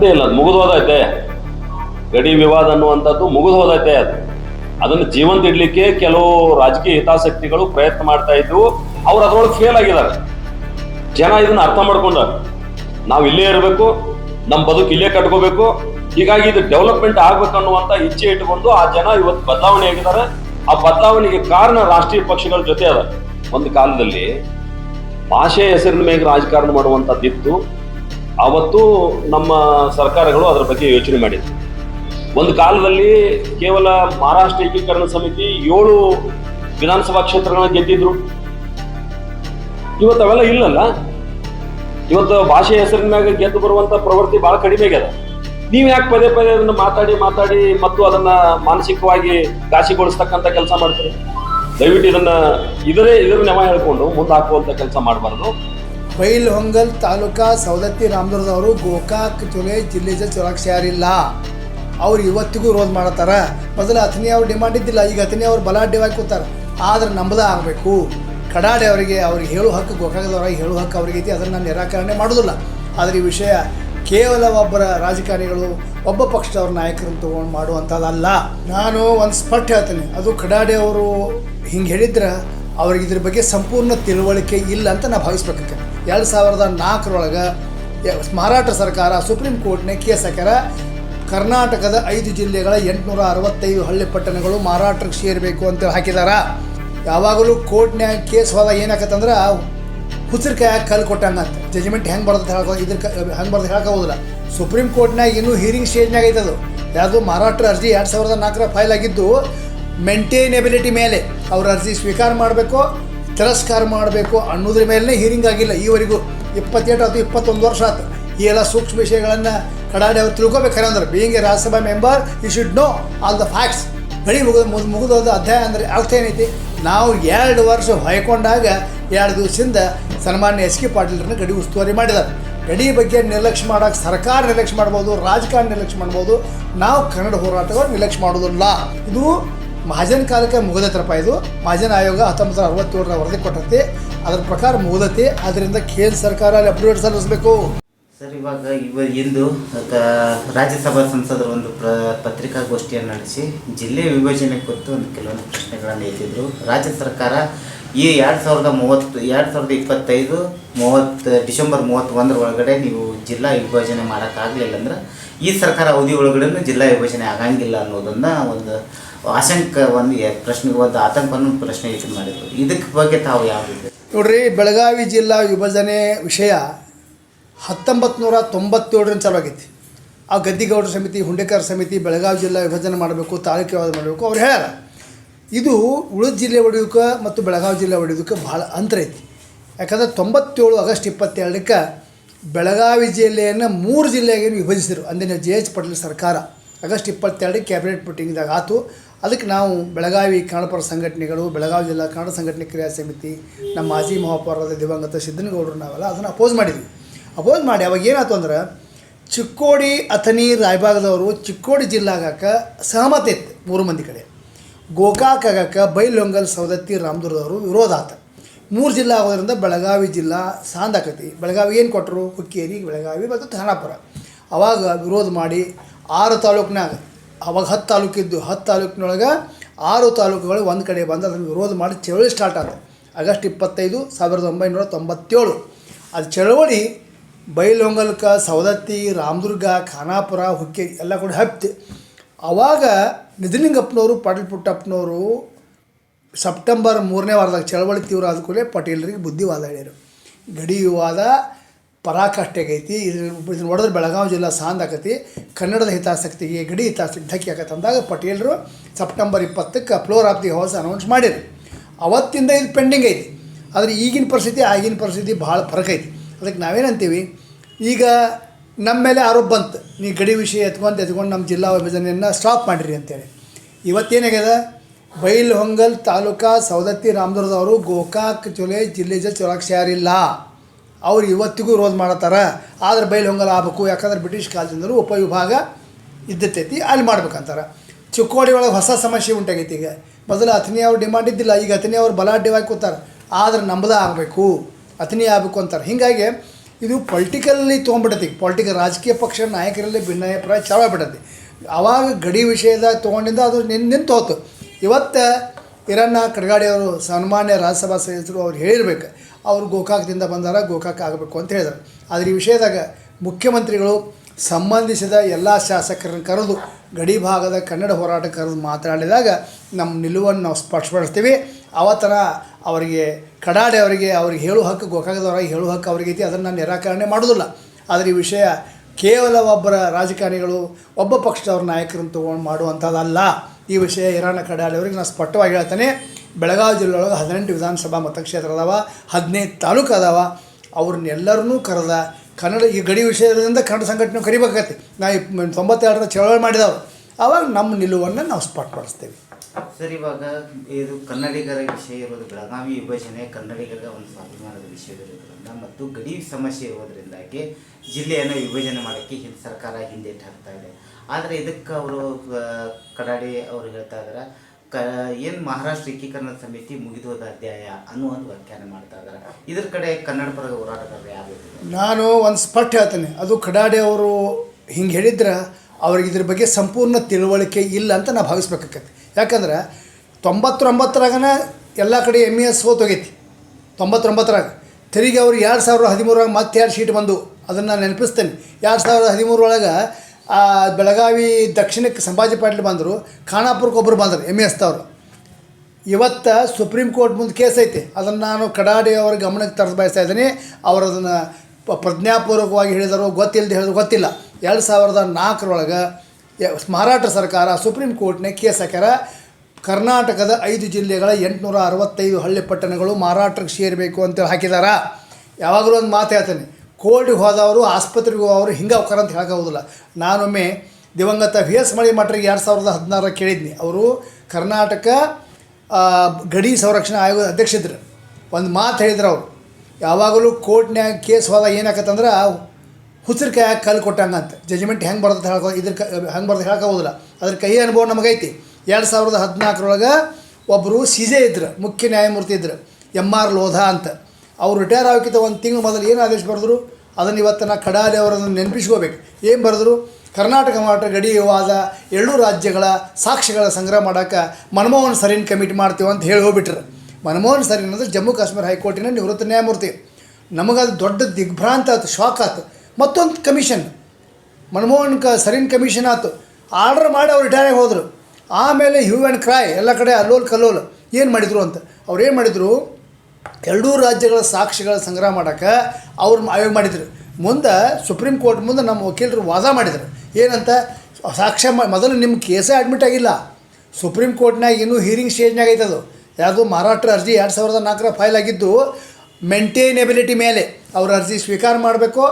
ಸಾಧ್ಯ ಇಲ್ಲ, ಅದು ಮುಗಿದು ಹೋದೈತೆ. ಗಡಿ ವಿವಾದ ಅನ್ನುವಂಥದ್ದು ಮುಗಿದು ಹೋದೈತೆ ಅದು. ಅದನ್ನು ಜೀವಂತ ಇಡ್ಲಿಕ್ಕೆ ಕೆಲವು ರಾಜಕೀಯ ಹಿತಾಸಕ್ತಿಗಳು ಪ್ರಯತ್ನ ಮಾಡ್ತಾ ಇದ್ವು. ಅವ್ರು ಅದರೊಳಗೆ ಫೇಲ್ ಆಗಿದ್ದಾರೆ. ಜನ ಇದನ್ನ ಅರ್ಥ ಮಾಡ್ಕೊಂಡಾರ ನಾವು ಇಲ್ಲೇ ಇರಬೇಕು, ನಮ್ಮ ಬದುಕು ಇಲ್ಲೇ ಕಟ್ಕೋಬೇಕು. ಹೀಗಾಗಿ ಇದು ಡೆವಲಪ್ಮೆಂಟ್ ಆಗ್ಬೇಕು ಅನ್ನುವಂತ ಇಚ್ಛೆ ಇಟ್ಟುಕೊಂಡು ಆ ಜನ ಇವತ್ತು ಬದಲಾವಣೆ ಆಗಿದ್ದಾರೆ. ಆ ಬದಲಾವಣೆಗೆ ಕಾರಣ ರಾಷ್ಟ್ರೀಯ ಪಕ್ಷಗಳ ಜೊತೆ ಅದ. ಒಂದು ಕಾಲದಲ್ಲಿ ಭಾಷೆ ಹೆಸರಿನ ಮೇಲೆ ರಾಜಕಾರಣ ಮಾಡುವಂಥದ್ದಿತ್ತು. ಅವತ್ತು ನಮ್ಮ ಸರ್ಕಾರಗಳು ಅದರ ಬಗ್ಗೆ ಯೋಚನೆ ಮಾಡಿದೆ ಒಂದು ಕಾಲದಲ್ಲಿ ಕೇವಲ ಮಹಾರಾಷ್ಟ್ರ ಏಕೀಕರಣ ಸಮಿತಿ ಏಳು ವಿಧಾನಸಭಾ ಕ್ಷೇತ್ರಗಳನ್ನ ಗೆದ್ದಿದ್ರು. ಇವತ್ತು ಅವೆಲ್ಲ ಇಲ್ಲಲ್ಲ? ಇವತ್ತು ಭಾಷೆ ಮ್ಯಾಗ ಗೆದ್ದು ಬರುವಂತ ಪ್ರವೃತ್ತಿ ಬಹಳ ಕಡಿಮೆ ಆಗ್ಯದ. ನೀವ್ ಯಾಕೆ ಪದೇ ಪದೇ ಅದನ್ನ ಮಾತಾಡಿ ಮಾತಾಡಿ ಮತ್ತು ಅದನ್ನ ಮಾನಸಿಕವಾಗಿ ಘಾಸಿಗೊಳಿಸ್ತಕ್ಕಂಥ ಕೆಲಸ ಮಾಡ್ತೀರಿ? ದಯವಿಟ್ಟು ಇದನ್ನ ಇದರೇ ಇದರ ನೆವ ಹೇಳ್ಕೊಂಡು ಮುಂದೆ ಹಾಕುವಂತ ಕೆಲಸ ಮಾಡಬಾರ್ದು. ಬೈಲ್ ಹೊಂಗಲ್ ತಾಲೂಕಾ ಸವದತ್ತಿ ರಾಮದುರ್ಗದವರು ಗೋಕಾಕ್ ಚೊಲೆ ಜಿಲ್ಲೆ ಚೊಲಾಕ್ ಯಾರಿಲ್ಲ ಅವ್ರು ಇವತ್ತಿಗೂ ರೋಧ ಮಾಡತ್ತಾರ. ಮೊದಲು ಅಥನಿ ಅವ್ರು ಡಿಮಾಂಡ್ ಇದ್ದಿಲ್ಲ, ಈಗ ಅಥನಿ ಅವ್ರು ಬಲಾಢ್ಯವಾಗಿ ಕೂತಾರೆ. ಆದ್ರೆ ನಂಬದ ಆಗಬೇಕು. ಕಡಾಡೆ ಅವರಿಗೆ ಅವ್ರಿಗೆ ಹೇಳು ಹಕ್ಕು, ಗೋಕಾಕದವ್ರಿಗೆ ಹೇಳು ಹಕ್ಕು ಅವ್ರಿಗೆ ಐತಿ ಅದನ್ನು ನಾನು ನಿರಾಕರಣೆ ಮಾಡೋದಿಲ್ಲ. ಆದರೆ ಈ ವಿಷಯ ಕೇವಲ ಒಬ್ಬರ ರಾಜಕಾರಣಿಗಳು, ಒಬ್ಬ ಪಕ್ಷದವ್ರ ನಾಯಕರನ್ನು ತೊಗೊಂಡು ಮಾಡುವಂಥದ್ದಲ್ಲ. ನಾನು ಒಂದು ಸ್ಪಷ್ಟ ಹೇಳ್ತೀನಿ. ಅದು ಕಡಾಡೆ ಅವರು ಹಿಂಗೆ ಹೇಳಿದ್ರೆ ಅವ್ರಿಗೆ ಇದ್ರ ಬಗ್ಗೆ ಸಂಪೂರ್ಣ ತಿಳುವಳಿಕೆ ಇಲ್ಲ ಅಂತ ನಾನು ಭಾವಿಸ್ಬೇಕಾಗ್ತದೆ ಎರಡು ಸಾವಿರದ ನಾಲ್ಕರೊಳಗೆ ಮಹಾರಾಷ್ಟ್ರ ಸರ್ಕಾರ, ಸುಪ್ರೀಂ ಕೋರ್ಟ್ನೇ ಕೇಸ್ ಹಾಕ್ಯಾರ ಕರ್ನಾಟಕದ ಐದು ಜಿಲ್ಲೆಗಳ ಎಂಟುನೂರ ಅರವತ್ತೈದು ಹಳ್ಳಿ ಪಟ್ಟಣಗಳು ಮಹಾರಾಷ್ಟ್ರಕ್ಕೆ ಸೇರಬೇಕು ಅಂತ ಹಾಕಿದಾರ. ಯಾವಾಗಲೂ ಕೋರ್ಟ್ನ್ಯಾಗ ಕೇಸ್ ಹೋದಾಗ ಏನಾಗತ್ತಂದ್ರೆ ಹುಚ್ಚರ ಕೈಯಾಗ ಕಲ್ಲು ಕೊಟ್ಟಂಗಂತ ಜಜ್ಮೆಂಟ್ ಹೆಂಗೆ ಬರ್ತದೆ ಹೇಳ್ಕೊ ಇದ್ರ ಹೆಂಗೆ ಬರ್ತದೆ ಹೇಳೋದಿಲ್ಲ ಸುಪ್ರೀಂ ಕೋರ್ಟ್ನ್ಯಾಗ ಇನ್ನೂ ಹಿಯರಿಂಗ್ ಸ್ಟೇಜ್ನಾಗ ಐತದು. ಯಾವುದು ಮಹಾರಾಷ್ಟ್ರ ಅರ್ಜಿ ಎರಡು ಸಾವಿರದ ನಾಲ್ಕರ ಫೈಲ್ ಆಗಿದ್ದು ಮೇಂಟೈನೆಬಿಲಿಟಿ ಮೇಲೆ ಅವ್ರ ಅರ್ಜಿ ಸ್ವೀಕಾರ ಮಾಡಬೇಕು. ತಿರಸ್ಕಾರ ಮಾಡಬೇಕು ಅನ್ನೋದ್ರ ಮೇಲೆ ಹೀರಿಂಗ್ ಆಗಿಲ್ಲ. ಈವರೆಗೂ ಇಪ್ಪತ್ತೆಂಟು ಅಥವಾ ಇಪ್ಪತ್ತೊಂದು ವರ್ಷ ಆಯ್ತು. ಈ ಎಲ್ಲ ಸೂಕ್ಷ್ಮ ವಿಷಯಗಳನ್ನು ಕಡಾಡಿ ಅವ್ರು ತಿಳ್ಕೊಬೇಕಾರೆ ಅಂದ್ರೆ. Being a Rajya Sabha member you should know all the facts ಗಡಿ ಮುಗಿದ ಮುಗಿದು ಮುಗಿದೋದ ಅಧ್ಯಾಯ ಅಂದರೆ ಅರ್ಥ ಏನೈತಿ? ನಾವು ಎರಡು ವರ್ಷ ಹೊಯ್ಕೊಂಡಾಗ ಎರಡು ದಿವಸದಿಂದ ಸನ್ಮಾನ್ಯ ಎಸ್ ಕೆ ಪಾಟೀಲ್ರನ್ನ ಗಡಿ ಉಸ್ತುವಾರಿ ಮಾಡಿದ್ದಾರೆ. ಗಡಿ ಬಗ್ಗೆ ನಿರ್ಲಕ್ಷ್ಯ ಮಾಡೋಕೆ ಸರ್ಕಾರ ನಿರ್ಲಕ್ಷ್ಯ ಮಾಡ್ಬೋದು, ರಾಜಕಾರಣ ನಿರ್ಲಕ್ಷ್ಯ ಮಾಡ್ಬೋದು. ನಾವು ಕನ್ನಡ ಹೋರಾಟಗಳು ನಿರ್ಲಕ್ಷ್ಯ ಮಾಡೋದಿಲ್ಲ. ಇದು ಮಹಾಜನ್ ಕಾಲಕ್ಕೆ ಮುಗದತ್ರಪ್ಪ ಇದು ಮಹಾಜನ್ ಆಯೋಗ ಹತ್ತೊಂಬತ್ತು ಸಾವಿರ ಅರವತ್ತೇಳರ ವರದಿ ಕೊಟ್ಟೈತಿ. ಅದ್ರ ಪ್ರಕಾರ ಮುಗದತಿ. ಅದರಿಂದ ಕೇಂದ್ರ ಸರ್ಕಾರ ಅಲ್ಲಿ ಅಪ್ಡೇಟ್ ಸಲ್ಲಿಸಬೇಕು. ಸರ್, ಇವಾಗ ಇವ ಇಂದು ರಾಜ್ಯಸಭಾ ಸಂಸದರು ಒಂದು ಪ್ರ ಪತ್ರಿಕಾಗೋಷ್ಠಿಯನ್ನು ನಡೆಸಿ ಜಿಲ್ಲೆ ವಿಭಜನೆ ಕುರಿತು ಒಂದು ಕೆಲವೊಂದು ಪ್ರಶ್ನೆಗಳನ್ನು ಎತ್ತಿದ್ರು. ರಾಜ್ಯ ಸರ್ಕಾರ ಈ ಎರಡು ಸಾವಿರದ ಮೂವತ್ತು, ಎರಡು ಸಾವಿರದ ಇಪ್ಪತ್ತೈದು ಮೂವತ್ತು, ಡಿಸೆಂಬರ್ ಮೂವತ್ತೊಂದರ ಒಳಗಡೆ ನೀವು ಜಿಲ್ಲಾ ವಿಭಜನೆ ಮಾಡೋಕ್ಕಾಗಲಿಲ್ಲ ಅಂದ್ರೆ ಈ ಸರ್ಕಾರ ಅವಧಿ ಒಳಗಡೆ ಜಿಲ್ಲಾ ವಿಭಜನೆ ಆಗಂಗಿಲ್ಲ ಅನ್ನೋದನ್ನು ಒಂದು ಆಶಂಕ ಒಂದು ಎ- ಪ್ರಶ್ನೆ ಒಂದು ಆತಂಕವನ್ನು ಪ್ರಶ್ನೆ ಮಾಡಿದರು? ಇದಕ್ಕೆ ಬಗ್ಗೆ ತಾವು ಯಾವ ರೀತಿ ನೋಡ್ರಿ, ಬೆಳಗಾವಿ ಜಿಲ್ಲಾ ವಿಭಜನೆ ವಿಷಯ ಹತ್ತೊಂಬತ್ತು ನೂರ ತೊಂಬತ್ತೇಳರಿಂದ ಚಾಲು ಆಗೈತಿ ಆ ಗದ್ದಿಗೌಡರ ಸಮಿತಿ, ಹುಂಡೇಕರ್ ಸಮಿತಿ ಬೆಳಗಾವಿ ಜಿಲ್ಲಾ ವಿಭಜನೆ ಮಾಡಬೇಕು ತಾಲೂಕು ಯಾವ್ದು ಮಾಡಬೇಕು. ಅವ್ರು ಹೇಳ ಇದು ಉಳಿದ ಜಿಲ್ಲೆ ಒಡೆಯೋಕೆ ಮತ್ತು ಬೆಳಗಾವಿ ಜಿಲ್ಲೆ ಒಡೆಯೋದಕ್ಕೆ ಭಾಳ ಅಂತರ ಐತಿ. ಯಾಕಂದ್ರೆ ತೊಂಬತ್ತೇಳು ಆಗಸ್ಟ್ ಇಪ್ಪತ್ತೆರಡಕ್ಕೆ ಬೆಳಗಾವಿ ಜಿಲ್ಲೆಯನ್ನು ಮೂರು ಜಿಲ್ಲೆಯಾಗಿ ವಿಭಜಿಸಿದರು. ಅಂದಿನ ಜೆ ಎಚ್ ಪಟೇಲ್ ಸರ್ಕಾರ. ಆಗಸ್ಟ್ ಇಪ್ಪತ್ತೆರಡಕ್ಕೆ ಕ್ಯಾಬಿನೆಟ್ ಮೀಟಿಂಗ್ದಾಗ ಆತು. ಅದಕ್ಕೆ ನಾವು ಬೆಳಗಾವಿ ಕನ್ನಡಪರ ಸಂಘಟನೆಗಳು, ಬೆಳಗಾವಿ ಜಿಲ್ಲಾ ಕನ್ನಡ ಸಂಘಟನೆ ಕ್ರಿಯಾ ಸಮಿತಿ, ನಮ್ಮ ಮಾಜಿ ಮಹಾಪೌರದ ದಿವಂಗತ ಸಿದ್ದನಗೌಡರು ನಾವೆಲ್ಲ ಅದನ್ನು ಅಪೋಸ್ ಮಾಡಿದ್ವಿ. ಅಪೋಸ್ ಮಾಡಿ, ಅವಾಗ ಏನಾಯ್ತು ಅಂದ್ರೆ ಚಿಕ್ಕೋಡಿ ಅಥನಿ ರಾಯಭಾಗದವರು ಚಿಕ್ಕೋಡಿ ಜಿಲ್ಲಾಗಕ್ಕೆ ಸಹಮತ ಇತ್ತು ಮೂರು ಮಂದಿ ಕಡೆ. ಗೋಕಾಕ್ ಆಗಕ್ಕೆ ಬೈಲೊಂಗಲ್ ಸವದತ್ತಿ ರಾಮದುರ್ಗದವರು ವಿರೋಧ ಆತ. ಮೂರು ಜಿಲ್ಲಾ ಆಗೋದ್ರಿಂದ ಬೆಳಗಾವಿ ಜಿಲ್ಲಾ ಸಾಂದಾಕತಿ ಬೆಳಗಾವಿ ಏನು ಕೊಟ್ಟರು ಹುಕ್ಕೇರಿ, ಬೆಳಗಾವಿ ಮತ್ತು ಖಾನಾಪುರ ಅವಾಗ ವಿರೋಧ ಮಾಡಿ ಆರು ತಾಲೂಕಿನಾಗ ಅವಾಗ ಹತ್ತು ತಾಲೂಕಿದ್ದು, ಹತ್ತು ತಾಲೂಕಿನೊಳಗೆ ಆರು ತಾಲೂಕುಗಳು ಒಂದು ಕಡೆ ಬಂದು ಅದನ್ನು ವಿರೋಧ ಮಾಡಿ ಚಳವಳಿ ಸ್ಟಾರ್ಟ್ ಆದ ಆಗಸ್ಟ್ ಇಪ್ಪತ್ತೈದು ಸಾವಿರದ ಒಂಬೈನೂರ ತೊಂಬತ್ತೇಳು. ಅದು ಚಳವಳಿ ಬೈಲೊಂಗಲ್ಕ ಸವದತ್ತಿ, ರಾಮದುರ್ಗ, ಖಾನಾಪುರ ಹುಕ್ಕೆ ಎಲ್ಲ ಕೂಡ ಹತ್ತಿ. ಆವಾಗ ನಿಜಲಿಂಗಪ್ಪನವರು ಪಾಟೀಲ್ ಪುಟ್ಟಪ್ಪನವರು ಸೆಪ್ಟೆಂಬರ್ ಮೂರನೇ ವಾರದಾಗ ಚಳವಳಿ ತೀವ್ರ ಆದ ಕೂಡಲೇ ಪಟೇಲರಿಗೆ ಬುದ್ಧಿವಾದ ಹೇಳಿದರು ಗಡಿ ವಿವಾದ ಪರಾಕಾಷ್ಠೆಗೈತಿ. ಇದನ್ನ ಹೊಡೆದ್ರೆ ಬೆಳಗಾವಿ ಜಿಲ್ಲಾ ಸಾಂದ್ ಆಕತಿ, ಕನ್ನಡದ ಹಿತಾಸಕ್ತಿಗೆ ಗಡಿ ಹಿತಾಸಕ್ತಿ ಧಕ್ಕೆ ಆಕತ್ತೆ ಅಂದಾಗ ಪಟೇಲರು ಸೆಪ್ಟೆಂಬರ್ ಇಪ್ಪತ್ತಕ್ಕೆ floor of the house announce ಮಾಡಿದ್ರು. ಅವತ್ತಿಂದ ಇದು ಪೆಂಡಿಂಗ್ ಐತಿ. ಆದರೆ ಈಗಿನ ಪರಿಸ್ಥಿತಿ, ಆಗಿನ ಪರಿಸ್ಥಿತಿ ಭಾಳ ಫರಕ್ ಐತಿ. ಅದಕ್ಕೆ ನಾವೇನಂತೀವಿ ಈಗ ನಮ್ಮ ಮೇಲೆ ಆರೋಪ ಬಂತು. ನೀ ಗಡಿ ವಿಷಯ ಎತ್ಕೊಂಡು ಎತ್ಕೊಂಡು ನಮ್ಮ ಜಿಲ್ಲಾ ವಿಭಜನೆಯನ್ನು ಸ್ಟಾಪ್ ಮಾಡಿರಿ ಅಂತೇಳಿ. ಇವತ್ತೇನಾಗ್ಯದ? ಬೈಲ್ ಹೊಂಗಲ್ ತಾಲೂಕಾ ಸವದತ್ತಿ ರಾಮದುರ್ಗದವರು ಗೋಕಾಕ್, ಚೊಲೆ, ಜಿಲ್ಲೆ ಚೊಲಕ್ ಯಾರಿಲ್ಲ ಅವ್ರು ಇವತ್ತಿಗೂ ರೋಲ್ ಮಾಡತ್ತಾರ. ಆದ್ರೆ ಬೈಲ್ ಹೊಂಗಲ್ ಆಗಬೇಕು. ಯಾಕಂದ್ರೆ ಬ್ರಿಟಿಷ್ ಕಾಲದಿಂದಲೂ ಉಪವಿಭಾಗ ಇದ್ದತೈತಿ. ಅಲ್ಲಿ ಮಾಡ್ಬೇಕಂತಾರೆ. ಚಿಕ್ಕೋಡಿ ಒಳಗೆ ಹೊಸ ಸಮಸ್ಯೆ ಉಂಟಾಗೈತಿ ಈಗ. ಮೊದಲು ಅಥಣಿ ಅವ್ರು ಡಿಮಾಂಡ್ ಇದ್ದಿಲ್ಲ. ಈಗ ಅಥಣಿ ಅವ್ರು ಬಲಾಢ್ಯವಾಗಿ ಕೂತಾರೆ. ಆದ್ರೆ ನಮ್ಮದ ಆಗಬೇಕು. ಅಥನಿ ಆಗಬೇಕು ಅಂತಾರೆ. ಹೀಗಾಗಿ ಇದು ಪೊಲಿಟಿಕಲ್ಲಿ ತೊಗೊಂಡ್ಬಿಟ್ಟತಿ. ಪೊಲಿಟಿಕಲ್ ರಾಜಕೀಯ ಪಕ್ಷ ನಾಯಕರಲ್ಲಿ ಭಿನ್ನಾಭಿಪ್ರಾಯ ಚಾಲು ಆಗ್ಬಿಟ್ಟತಿ ಆವಾಗ ಗಡಿ ವಿಷಯದಾಗ ತೊಗೊಂಡಿಂದ ಅದು ನಿನ್ ನಿಂತು ಹೋತು ಇವತ್ತು ಇರಣ್ಣ ಕಡಗಾಡಿಯವರು ಸನ್ಮಾನ್ಯ ರಾಜ್ಯಸಭಾ ಸದಸ್ಯರು ಅವ್ರು ಹೇಳಿರ್ಬೇಕು. ಅವ್ರು ಗೋಕಾಕದಿಂದ ಬಂದಾರ, ಗೋಕಾಕ್ ಆಗಬೇಕು ಅಂತ ಹೇಳಿದ್ರು. ಆದರೆ ಈ ವಿಷಯದಾಗ ಮುಖ್ಯಮಂತ್ರಿಗಳು ಸಂಬಂಧಿಸಿದ ಎಲ್ಲ ಶಾಸಕರನ್ನು ಕರೆದು, ಗಡಿ ಭಾಗದ ಕನ್ನಡ ಹೋರಾಟ ಕರೆದು ಮಾತನಾಡಿದಾಗ ನಮ್ಮ ನಿಲುವನ್ನು ನಾವು ಸ್ಪಷ್ಟಪಡಿಸ್ತೀವಿ. ಅವತ್ತನ ಅವರಿಗೆ, ಕಡಾಡೆ ಅವರಿಗೆ, ಅವ್ರಿಗೆ ಹೇಳು ಹಕ್ಕು, ಗೋಕಾಕದವರಾಗಿ ಹೇಳು ಹಕ್ಕು ಅವ್ರಿಗೆ ಐತಿ, ಅದನ್ನು ನಾನು ನಿರಾಕರಣೆ ಮಾಡೋದಿಲ್ಲ ಆದರೆ ಈ ವಿಷಯ ಕೇವಲ ಒಬ್ಬರ ರಾಜಕಾರಣಿಗಳು, ಒಬ್ಬ ಪಕ್ಷದವ್ರ ನಾಯಕರನ್ನು ತೊಗೊಂಡು ಮಾಡುವಂಥದ್ದಲ್ಲ. ಈ ವಿಷಯ ಇರಾನ ಕಡಾಡೆ ಅವರಿಗೆ ನಾನು ಸ್ಪಷ್ಟವಾಗಿ ಹೇಳ್ತೇನೆ. ಬೆಳಗಾವಿ ಜಿಲ್ಲೆಯೊಳಗೆ ಹದಿನೆಂಟು ವಿಧಾನಸಭಾ ಮತಕ್ಷೇತ್ರ ಅದಾವ, ಹದಿನೈದು ತಾಲೂಕು ಅದಾವ. ಅವ್ರನ್ನೆಲ್ಲರನ್ನೂ ಕರೆದ ಕನ್ನಡ ಈ ಗಡಿ ವಿಷಯದಿಂದ ಕನ್ನಡ ಸಂಘಟನೆ ಕರಿಬೇಕಾಗತ್ತೆ. ನಾವು ತೊಂಬತ್ತೆರಡರ ಚಳವಳಿ ಮಾಡಿದವರು. ಆವಾಗ ನಮ್ಮ ನಿಲುವನ್ನು ನಾವು ಸ್ಪಷ್ಟಪಡಿಸ್ತೇವೆ ಸರ್, ಇವಾಗ ಇದು ಕನ್ನಡಿಗರ ವಿಷಯ ಇರೋದು ಬೆಳಗಾವಿ ವಿಭಜನೆ ಕನ್ನಡಿಗರ ಒಂದು ಸ್ವಾಭಿಮಾನದ ವಿಷಯವಿರೋದ್ರಿಂದ ಮತ್ತು ಗಡಿ ಸಮಸ್ಯೆ ಇರೋದ್ರಿಂದಾಗಿ ಜಿಲ್ಲೆಯನ್ನು ವಿಭಜನೆ ಮಾಡೋಕ್ಕೆ ಹಿಂದೆ ಸರ್ಕಾರ ಹಿಂದೇಟು ಹಾಕ್ತಾ ಇದೆ. ಆದರೆ ಇದಕ್ಕೆ ಅವರು ಕಡಾಡಿ ಅವರು ಹೇಳ್ತಾ ಇದ್ದಾರೆ ಕ, ಏನು ಮಹಾರಾಷ್ಟ್ರ ಏಕೀಕರಣ ಸಮಿತಿ ಮುಗಿದೋದ ಅಧ್ಯಾಯ ಅನ್ನೋ ಒಂದು ವ್ಯಾಖ್ಯಾನ ಮಾಡ್ತಾ ಇದ್ದಾರೆ ಇದ್ರ ಕಡೆ ಕನ್ನಡ ಪರ ಹೋರಾಟಗಾರರು ಯಾರು ನಾನು ಒಂದು ಸ್ಪಷ್ಟ ಹೇಳ್ತೇನೆ. ಅದು ಕಡಾಡೆ ಅವರು ಹಿಂಗೆ ಹೇಳಿದ್ರೆ ಅವ್ರಿಗೆ ಇದ್ರ ಬಗ್ಗೆ ಸಂಪೂರ್ಣ ತಿಳುವಳಿಕೆ ಇಲ್ಲ ಅಂತ ನಾವು ಭಾವಿಸ್ಬೇಕಾಗತ್ತೆ ಯಾಕಂದ್ರೆ ತೊಂಬತ್ತೊಂಬತ್ತರಾಗನ ಎಲ್ಲ ಕಡೆ ಎಂ ಇ ಎಸ್ ಹೋಗೈತಿ ತೊಂಬತ್ತೊಂಬತ್ತರಾಗ. ತೆರಿಗೆ ಅವ್ರು ಎರಡು ಸಾವಿರದ ಹದಿಮೂರಾಗ ಮತ್ತೆ ಎರಡು ಸೀಟ್ ಬಂದು? ಅದನ್ನು ನಾನು ನೆನಪಿಸ್ತೇನೆ. ಎರಡು ಸಾವಿರದ ಹದಿಮೂರೊಳಗೆ ಬೆಳಗಾವಿ ದಕ್ಷಿಣಕ್ಕೆ ಸಂಭಾಜಿ ಪಾಟೀಲ್ ಬಂದರು, ಖಾನಾಪುರಕ್ಕೆ ಒಬ್ಬರು ಬಂದರು ಎಂ ಎಸ್ ತವರು ಇವತ್ತು ಸುಪ್ರೀಂ ಕೋರ್ಟ್ ಮುಂದೆ ಕೇಸ್ ಐತಿ. ಅದನ್ನು ನಾನು ಕಡಾಡಿ ಅವರ ಗಮನಕ್ಕೆ ತರಿಸ್ ಬಯಸ್ತಾ ಇದ್ದೀನಿ. ಅವರು ಅದನ್ನು ಪ್ರಜ್ಞಾಪೂರ್ವಕವಾಗಿ ಹೇಳಿದರು ಗೊತ್ತಿಲ್ಲದೆ ಹೇಳಿದ್ರು ಗೊತ್ತಿಲ್ಲ. ಎರಡು ಸಾವಿರದ ನಾಲ್ಕರೊಳಗೆ ಮಹಾರಾಷ್ಟ್ರ ಸರ್ಕಾರ ಸುಪ್ರೀಂ ಕೋರ್ಟ್ನೇ ಕೇಸ್ ಹಾಕ್ಯಾರ. ಕರ್ನಾಟಕದ ಐದು ಜಿಲ್ಲೆಗಳ ಎಂಟುನೂರ ಅರವತ್ತೈದು ಹಳ್ಳಿ ಪಟ್ಟಣಗಳು ಮಹಾರಾಷ್ಟ್ರಕ್ಕೆ ಸೇರಬೇಕು ಅಂತೇಳಿ ಹಾಕಿದಾರ. ಯಾವಾಗಲೂ ಒಂದು ಮಾತು ಹೇಳ್ತೇನೆ. ಕೋರ್ಟಿಗೆ ಹೋದವರು, ಆಸ್ಪತ್ರೆಗೆ ಹೋಗೋರು ಹಿಂಗೆ ಅವಕಾರ ಅಂತ ಹೇಳೋಕ್ಕಾಗೋದಿಲ್ಲ ನಾನೊಮ್ಮೆ ದಿವಂಗತ ವಿ ಎಸ್ ಮಳಿ ಮಠರಿಗೆ ಎರಡು ಸಾವಿರದ ಹದಿನಾರರ ಕೇಳಿದ್ನಿ. ಅವರು ಕರ್ನಾಟಕ ಗಡಿ ಸಂರಕ್ಷಣಾ ಆಯೋಗದ ಅಧ್ಯಕ್ಷಿದ್ರು ಒಂದು ಮಾತು ಹೇಳಿದ್ರು ಅವರು. ಯಾವಾಗಲೂ ಕೋರ್ಟ್ನ್ಯಾಗ ಕೇಸ್ ಹೋದಾಗ ಏನಾಕತ್ತಂದ್ರೆ ಹುಚ್ಚರ ಕೈಯಾಗ ಕಲ್ಲು ಕೊಟ್ಟಂಗೆ ಅಂತ. ಜಜ್ಮೆಂಟ್ ಹೆಂಗೆ ಬರ್ತದೆ ಹೇಳ್ಕೊ ಇದ್ರ ಹೆಂಗೆ ಬರ್ತದೆ ಹೇಳೋಕ್ಕಾಗೋದಿಲ್ಲ ಅದ್ರ ಕೈ ಅನುಭವ ನಮಗೈತಿ. ಎರಡು ಸಾವಿರದ ಹದಿನಾಲ್ಕರೊಳಗೆ ಒಬ್ಬರು ಸಿ ಜೆ ಇದ್ರು, ಮುಖ್ಯ ನ್ಯಾಯಮೂರ್ತಿ ಇದ್ರು. ಎಂ ಆರ್ ಲೋಧಾ ಅಂತ. ಅವ್ರು ರಿಟೈರ್ ಆಗೋಕ್ಕಿಂತ ಒಂದು ತಿಂಗಳು ಮೊದಲು ಏನು ಆದೇಶ ಬರೆದ್ರು? ಅದನ್ನು ಇವತ್ತು ನಾ ಕಡಾಲಿ ಅವರನ್ನು ನೆನಪಿಸ್ಕೋಬೇಕು. ಏನು ಬರೆದ್ರು? ಕರ್ನಾಟಕ ಮಾಟ ಗಡಿ ವಿವಾದ ಎರಡೂ ರಾಜ್ಯಗಳ ಸಾಕ್ಷಿಗಳ ಸಂಗ್ರಹ ಮಾಡೋಕ್ಕೆ ಮನಮೋಹನ್ ಸರಿನ್ ಕಮಿಟಿ ಮಾಡ್ತೀವಿ ಅಂತ ಹೇಳಿ ಹೋಗ್ಬಿಟ್ರು. ಮನಮೋಹನ್ ಸರಿನ್ ಅಂದರೆ ಜಮ್ಮು ಕಾಶ್ಮೀರ ಹೈಕೋರ್ಟಿನ ನಿವೃತ್ತ ನ್ಯಾಯಮೂರ್ತಿ. ನಮಗದು ದೊಡ್ಡ ದಿಗ್ಭ್ರಾಂತ ಆಯ್ತು ಶಾಕ್ ಆಯ್ತು. ಮತ್ತೊಂದು ಕಮಿಷನ್ ಮನಮೋಹನ್ ಕ ಸರಿನ್ ಕಮಿಷನ್ ಆಯ್ತು. ಆರ್ಡರ್ ಮಾಡಿ ಅವ್ರು ರಿಟೈರ್ ಹೋದರು. ಆಮೇಲೆ ಹ್ಯೂ ಆ್ಯಂಡ್ ಕ್ರೈ ಎಲ್ಲ ಕಡೆ ಅಲ್ಲೋಲ್ ಕಲ್ಲೋಲ್. ಏನು ಮಾಡಿದರು ಅಂತ? ಅವ್ರು ಏನು ಮಾಡಿದರು? ಎರಡೂ ರಾಜ್ಯಗಳ ಸಾಕ್ಷಿಗಳ ಸಂಗ್ರಹ ಮಾಡೋಕ್ಕೆ ಅವ್ರು ಆಯೋಗ ಮಾಡಿದರು. ಮುಂದೆ ಸುಪ್ರೀಂ ಕೋರ್ಟ್ ಮುಂದೆ ನಮ್ಮ ವಕೀಲರು ವಾದ ಮಾಡಿದರು. ಏನಂತ? ಸಾಕ್ಷ್ಯ ಮೊದಲು ನಿಮ್ಮ ಕೇಸೇ ಅಡ್ಮಿಟ್ ಆಗಿಲ್ಲ. ಸುಪ್ರೀಂ ಕೋರ್ಟ್ನಾಗ ಇನ್ನೂ ಹೀರಿಂಗ್ ಸ್ಟೇಜ್ನಾಗ ಐತೆ ಅದು ಯಾವುದು ಮಹಾರಾಷ್ಟ್ರ ಅರ್ಜಿ ಎರಡು ಸಾವಿರದ ನಾಲ್ಕರ ಫೈಲ್ ಆಗಿದ್ದು ಮೇಂಟೈನೆಬಿಲಿಟಿ ಮೇಲೆ ಅವ್ರ ಅರ್ಜಿ ಸ್ವೀಕಾರ ಮಾಡಬೇಕು,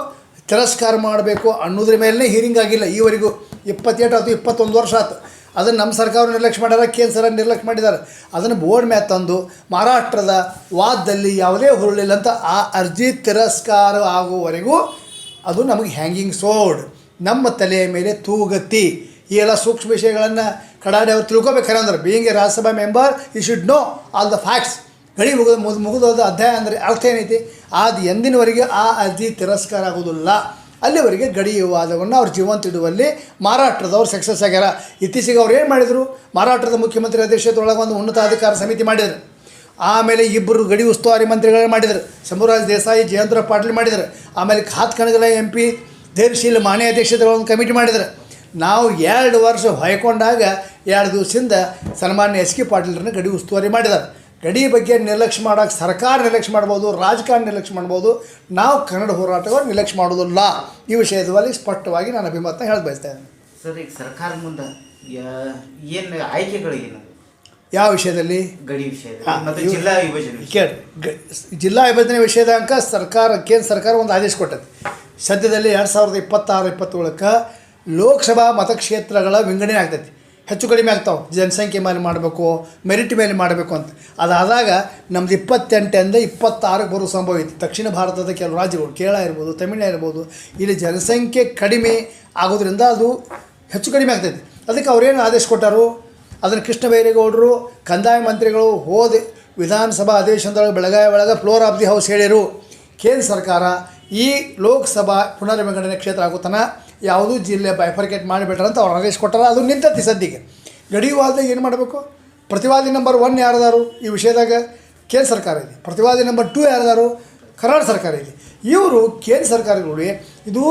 ತಿರಸ್ಕಾರ ಮಾಡಬೇಕು ಅನ್ನೋದ್ರ ಮೇಲೆ ಹೀರಿಂಗ್ ಆಗಿಲ್ಲ ಈವರೆಗೂ. ಇಪ್ಪತ್ತೆಂಟು ಆಯ್ತು, ಇಪ್ಪತ್ತೊಂದು ವರ್ಷ ಆಯ್ತು. ಅದನ್ನು ನಮ್ಮ ಸರ್ಕಾರ ನಿರ್ಲಕ್ಷ್ಯ ಮಾಡ್ಯಾರ, ಕೇಂದ್ರ ಸರ್ಕಾರ ನಿರ್ಲಕ್ಷ್ಯ ಮಾಡಿದ್ದಾರೆ ಅದನ್ನು ಬೋರ್ಡ್ ಮ್ಯಾಲೆ ತಂದು ಮಹಾರಾಷ್ಟ್ರದ ವಾದದಲ್ಲಿ ಯಾವುದೇ ಹುರುಳಿಲ್ಲ ಅಂತ ಆ ಅರ್ಜಿ ತಿರಸ್ಕಾರ ಆಗುವವರೆಗೂ ಅದು ನಮಗೆ ಹ್ಯಾಂಗಿಂಗ್ ಸೋಡ್ ನಮ್ಮ ತಲೆಯ ಮೇಲೆ ತೂಗತ್ತಿ. ಈ ಎಲ್ಲ ಸೂಕ್ಷ್ಮ ವಿಷಯಗಳನ್ನು ಕಡಾಡಿ ಅವ್ರು ತಿಳ್ಕೊಬೇಕಾರೆ ಅಂದ್ರೆ. Being a Rajya Sabha member you should know all the facts ಗಡಿ ಮುಗಿದು ಮುಗಿದೋದ ಅಧ್ಯಾಯ ಅಂದರೆ ಅರ್ಥ ಏನೈತಿ? ಅದು ಎಂದಿನವರೆಗೆ ಆ ಅರ್ಜಿ ತಿರಸ್ಕಾರ ಆಗೋದಿಲ್ಲ ಅಲ್ಲಿವರೆಗೆ ಗಡಿ ವಿವಾದವನ್ನು ಅವ್ರು ಜೀವಂತ ಇಡುವಲ್ಲಿ ಮಹಾರಾಷ್ಟ್ರದವ್ರು ಸಕ್ಸಸ್ ಆಗ್ಯಾರ. ಇತ್ತೀಚೆಗೆ ಅವ್ರು ಏನು ಮಾಡಿದರು? ಮಹಾರಾಷ್ಟ್ರದ ಮುಖ್ಯಮಂತ್ರಿ ಅಧ್ಯಕ್ಷತೆಯೊಳಗೆ ಒಂದು ಉನ್ನತಾಧಿಕಾರ ಸಮಿತಿ ಮಾಡಿದರು. ಆಮೇಲೆ ಇಬ್ಬರು ಗಡಿ ಉಸ್ತುವಾರಿ ಮಂತ್ರಿಗಳೇ ಮಾಡಿದರು. ಶಂಭುರಾಜ್ ದೇಸಾಯಿ, ಜಯಂತ್ರ ಪಾಟೀಲ್ ಮಾಡಿದರು. ಆಮೇಲೆ ಖಾತ್ ಕಣಗಲ ಎಂ ಪಿ ದೇವಶೀಲ್ ಮಾನ್ಯ ಒಂದು ಕಮಿಟಿ ಮಾಡಿದರು. ನಾವು ಎರಡು ವರ್ಷ ಹೊಯ್ಕೊಂಡಾಗ ಎರಡು ದಿವಸದಿಂದ ಸನ್ಮಾನ್ಯ ಎಸ್ ಕೆ ಪಾಟೀಲ್ರನ್ನ ಗಡಿ ಉಸ್ತುವಾರಿ ಮಾಡಿದ್ದಾರೆ ಗಡಿ ಬಗ್ಗೆ ನಿರ್ಲಕ್ಷ್ಯ ಮಾಡೋಕ್ಕೆ ಸರ್ಕಾರ ನಿರ್ಲಕ್ಷ್ಯ ಮಾಡ್ಬೋದು ರಾಜಕಾರಣ ನಿರ್ಲಕ್ಷ್ಯ ಮಾಡ್ಬೋದು ನಾವು ಕನ್ನಡ ಹೋರಾಟಗಳು ನಿರ್ಲಕ್ಷ್ಯ ಮಾಡೋದಿಲ್ಲ. ಈ ವಿಷಯದಲ್ಲಿ ಸ್ಪಷ್ಟವಾಗಿ ನಾನು ಅಭಿಮತ ಹೇಳಿ ಬಯಸ್ತಾ ಇದ್ದೇನೆ. ಸರ್ ಈಗ ಸರ್ಕಾರ ಮುಂದೆ ಏನು ಆಯ್ಕೆಗಳು ಏನು? ಯಾವ ವಿಷಯದಲ್ಲಿ? ಗಡಿ ವಿಷಯ ಜಿಲ್ಲಾ ವಿಭಜನೆ. ಕೇಳಿ ಜಿಲ್ಲಾ ವಿಭಜನೆ ವಿಷಯದಂಕ ಸರ್ಕಾರ ಕೇಂದ್ರ ಸರ್ಕಾರ ಒಂದು ಆದೇಶ ಕೊಟ್ಟದೆ. ಸದ್ಯದಲ್ಲಿ ಎರಡು ಸಾವಿರದ ಇಪ್ಪತ್ತಾರು ಇಪ್ಪತ್ತೇಳಕ್ಕೆ ಲೋಕಸಭಾ ಮತಕ್ಷೇತ್ರಗಳ ವಿಂಗಡಣೆ ಆಗ್ತೈತಿ. ಹೆಚ್ಚು ಕಡಿಮೆ ಆಗ್ತಾವೆ. ಜನಸಂಖ್ಯೆ ಮೇಲೆ ಮಾಡಬೇಕು ಮೆರಿಟ್ ಮೇಲೆ ಮಾಡಬೇಕು ಅಂತ. ಅದಾದಾಗ ನಮ್ದು ಇಪ್ಪತ್ತೆಂಟರಿಂದ ಇಪ್ಪತ್ತಾರಕ್ಕೆ ಬರೋ ಸಂಭವ ಐತಿ. ದಕ್ಷಿಣ ಭಾರತದ ಕೆಲವು ರಾಜ್ಯಗಳು, ಕೇರಳ ಇರ್ಬೋದು ತಮಿಳು ಇರ್ಬೋದು, ಇಲ್ಲಿ ಜನಸಂಖ್ಯೆ ಕಡಿಮೆ ಆಗೋದ್ರಿಂದ ಅದು ಹೆಚ್ಚು ಕಡಿಮೆ ಆಗ್ತೈತಿ. ಅದಕ್ಕೆ ಅವ್ರೇನು ಆದೇಶ ಕೊಟ್ಟರು? ಅದನ್ನು ಕೃಷ್ಣ ಬೈರೇಗೌಡರು ಕಂದಾಯ ಮಂತ್ರಿಗಳು ಹೋದ ವಿಧಾನಸಭಾ ಅಧಿವೇಶನದೊಳಗೆ ಬೆಳಗಾವಿ ಒಳಗೆ ಫ್ಲೋರ್ ಆಫ್ ದಿ ಹೌಸ್ ಹೇಳಿರು. ಕೇಂದ್ರ ಸರ್ಕಾರ ಈ ಲೋಕಸಭಾ ಪುನರ್ವಿಂಗಡಣೆ ಕ್ಷೇತ್ರ ಆಗುತ್ತಾನ ಯಾವುದೂ ಜಿಲ್ಲೆ ಬೈಫರ್ಕೇಟ್ ಮಾಡಿಬಿಟ್ರ ಅಂತ ಅವ್ರು ಆದೇಶ ಕೊಟ್ಟಾರ ಅದು ನಿಂತತಿ ಸದ್ಯಕ್ಕೆ. ಗಡಿವಾದದಾಗ ಏನು ಮಾಡಬೇಕು? ಪ್ರತಿವಾದಿ ನಂಬರ್ ಒನ್ ಯಾರದಾರು? ಈ ವಿಷಯದಾಗ ಕೇಂದ್ರ ಸರ್ಕಾರ ಇದೆ. ಪ್ರತಿವಾದಿ ನಂಬರ್ ಟೂ ಯಾರದಾರು? ಕರ್ನಾಟಕ ಸರ್ಕಾರ ಇದೆ. ಇವರು ಕೇಂದ್ರ ಸರ್ಕಾರಗಳು ಇದು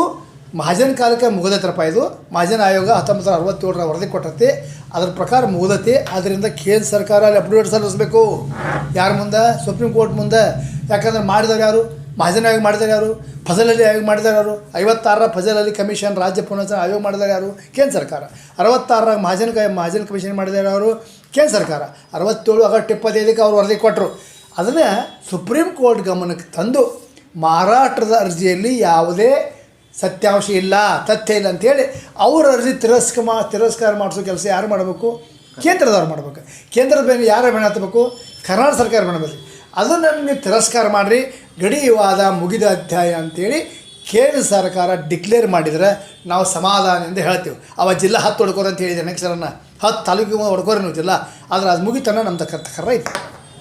ಮಹಾಜನ್ ಕಾಲಕ್ಕೆ ಮುಗದತ್ರಪ್ಪ ಇದು. ಮಹಾಜನ್ ಆಯೋಗ ಹತ್ತೊಂಬತ್ತು ನೂರ ಅರವತ್ತೇಳರ ವರದಿ ಕೊಟ್ಟೈತಿ ಅದ್ರ ಪ್ರಕಾರ ಮುಗಿದೈತಿ. ಆದ್ದರಿಂದ ಕೇಂದ್ರ ಸರ್ಕಾರ ಅಲ್ಲಿ ಅಪ್ಡೇಟ್ ಸಲ್ಲಿಸಬೇಕು ಯಾರ ಮುಂದೆ? ಸುಪ್ರೀಂ ಕೋರ್ಟ್ ಮುಂದೆ. ಯಾಕಂದ್ರೆ ಮಾಡಿದವ್ರು ಯಾರು? ಮಹಾಜನ್ ಆಯೋಗ ಮಾಡಿದಾಗ ಯಾರು? ಫಜಲ್ ಅಲಿ ಆಯೋಗ ಮಾಡಿದಾಗ ಯಾರು? ಐವತ್ತಾರರ ಫಜಲ್ ಅಲಿ ಕಮಿಷನ್, ರಾಜ್ಯ ಪುನರ್ಚನ ಆಯೋಗ ಮಾಡಿದಾಗ ಯಾರು? ಕೇಂದ್ರ ಸರ್ಕಾರ. ಅರವತ್ತಾರರ ಮಹಾಜನ್ ಮಹಾಜನ ಕಮಿಷನ್ ಮಾಡಿದಾಗ ಯಾರು? ಕೇಂದ್ರ ಸರ್ಕಾರ. ಅರವತ್ತೇಳು ಆಗಸ್ಟ್ ಇಪ್ಪತ್ತೈದಕ್ಕೆ ಅವರು ವರದಿ ಕೊಟ್ಟರು ಅದನ್ನು ಸುಪ್ರೀಂ ಕೋರ್ಟ್ ಗಮನಕ್ಕೆ ತಂದು ಮಹಾರಾಷ್ಟ್ರದ ಅರ್ಜಿಯಲ್ಲಿ ಯಾವುದೇ ಸತ್ಯಾಂಶ ಇಲ್ಲ, ತಥ್ಯ ಇಲ್ಲ ಅಂತೇಳಿ ಅವ್ರ ಅರ್ಜಿ ತಿರಸ್ಕ ತಿರಸ್ಕಾರ ಮಾಡಿಸೋ ಕೆಲಸ ಯಾರು ಮಾಡಬೇಕು? ಕೇಂದ್ರದವ್ರು ಮಾಡಬೇಕು. ಕೇಂದ್ರದ ಮೇಲೆ ಯಾರು ಬೆಳೆ ಹತ್ತಬೇಕು? ಕರ್ನಾಟಕ ಸರ್ಕಾರ ಮಾಡಬೇಕು ಅದನ್ನು ನೀವು ತಿರಸ್ಕಾರ ಮಾಡಿರಿ. ಗಡಿ ವಿವಾದ ಮುಗಿದ ಅಧ್ಯಾಯ ಅಂತೇಳಿ ಕೇಂದ್ರ ಸರ್ಕಾರ ಡಿಕ್ಲೇರ್ ಮಾಡಿದರೆ ನಾವು ಸಮಾಧಾನದಿಂದ ಹೇಳ್ತೀವಿ. ಅವ ಜಿಲ್ಲಾ ಹತ್ತು ಹೊಡ್ಕೋರಂತ ಅಂತ ಹೇಳಿದೆ ನೆಕ್ಸ್ಟ್ ಹತ್ತು ತಾಲೂಕಿಗೆ ಹೊಡ್ಕೋರಿ ನೀವು ಜಿಲ್ಲಾ. ಆದ್ರೆ ಅದು ಮುಗಿತನ ನಮ್ಮ ಕರ್ತ ಕರ್ರ ಐತಿ